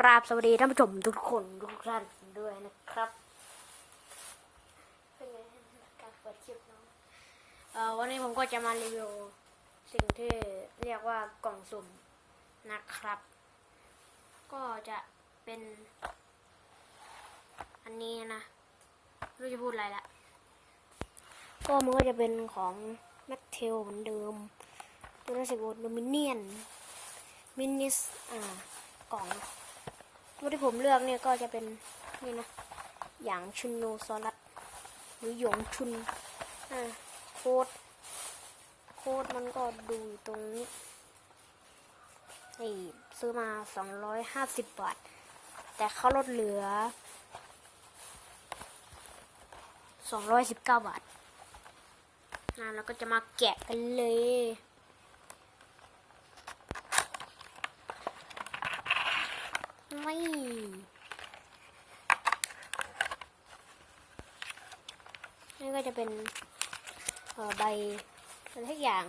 กราบสวัสดีท่านผู้ชมทุกคนทุกท่านด้วยนะครับเป็นไงการเปิดคลิปเนาะเอ่อวันนี้ผมก็จะมารีวิวสิ่งที่เรียกว่ากล่องสุ่มนะครับ ก็จะเป็น อันนี้นะไม่รู้จะพูดอะไรละก็มันก็จะเป็นของแมทเทลเหมือนเดิมตัวรู้สึกว่าโดมิเนียนมินิสอ่ากล่อง ตัวที่ผมเลือกเนี่ยก็จะเป็นนี่นะอย่างชุนโนซอรัสหรือหยงชุนอ่าโค้ดโค้ดมันก็ดูอยู่ตรงนี้นี่ซื้อมา 250 บาท แต่เขาลดเหลือ 219 บาทอ่าแล้วก็จะมาแกะกันเลย ไม่นี่ก็จะเป็นใบอะไรทุกอย่าง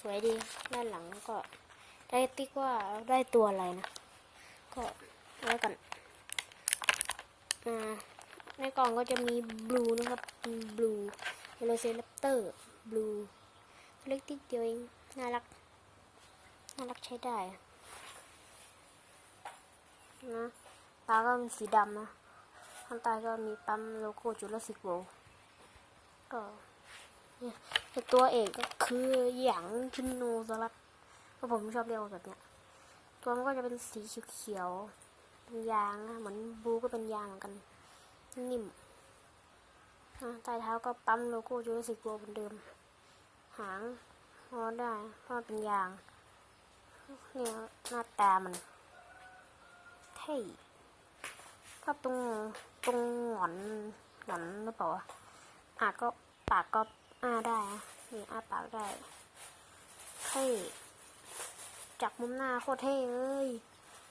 สวยดีด้านหลังก็ได้ติ๊กว่าได้ตัวอะไรนะ ก็ไว้กันอ่าในกล่องก็จะมีบลูนะครับบลูเวโรเซรัปเตอร์บลูเล็กติ๊กเดียวเองน่ารัก น่ารักใช้ได้ นะตาก็มีสีดำนะข้างใต้ก็มีปั๊มโลโก้จุลศิษย์โวก็เนี่ยตัวเอกก็คือหยางชินโนสลัดก็ผมชอบเรียกว่าแบบเนี้ยตัวมันก็จะเป็นสีเขียวๆเป็นยางนะเหมือนบลูก็เป็นยางเหมือนกัน นิ่มใต้เท้าก็ปั๊มโลโก้จุลศิษย์โวเหมือนเดิม หางงอได้เพราะเป็นยางเนี่ยหน้าตามัน เท่ถ้าตรงตรงหงอนหงอนหรือเปล่าวะอะก็ปากก็อ้าได้นะนี่อ้าปากได้เท่จากมุมหน้าโคตรเท่เลย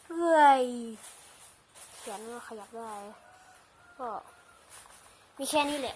เอ้ยเขียนว่าขยับได้ ก็มีแค่นี้แหละ